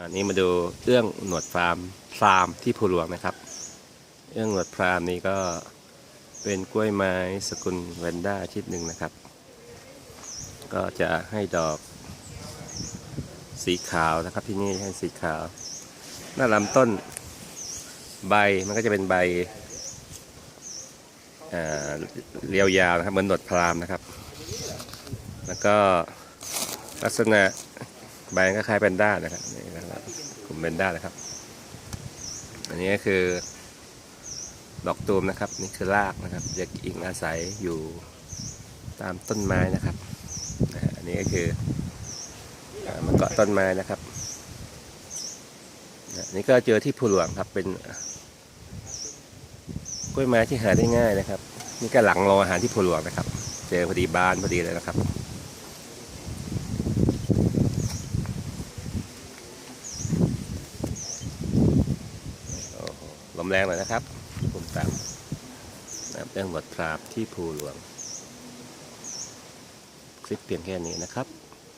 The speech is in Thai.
อันนี้มาดูเรื่องหนวดฟาร์มฟาร์มที่ภูหลวงนะครับเรื่องหนวดฟาร์มนี้ก็เป็นกล้วยไม้สกุลแวนด้าชนิดหนึ่งนะครับ ก็จะให้ดอกสีขาวนะครับที่นี่ให้สีขาว หน้าลำต้นใบมันก็จะเป็นใบอ่าเรียวยาวนะครับเหมือนหนวดพรามนะครับ แล้วก็ลักษณะใบก็คล้ายแพนด้านะครับ กลุ่มแพนด้านะครับ อันนี้ก็คือดอกตูมนะครับ นี่คือรากนะครับจะอิงอาศัยอยู่ตามต้นไม้นะครับ อันนี้ก็คือมันเกาะต้นไม้นะครับนะอันนี่ก็เจอที่ภูหลวงครับเป็นกล้วยไม้ที่หาได้ง่ายนะครับ นี่ก็หลังรงอาหารที่ภูหลวงนะครับ เจอพอดีบ้านพอดีเลยนะครับ โอ้โห ลมแรงหน่อยนะครับผมตามน้ำเป็นบทพราบที่ภูหลวง คลิปเพียงแค่นี้นะครับ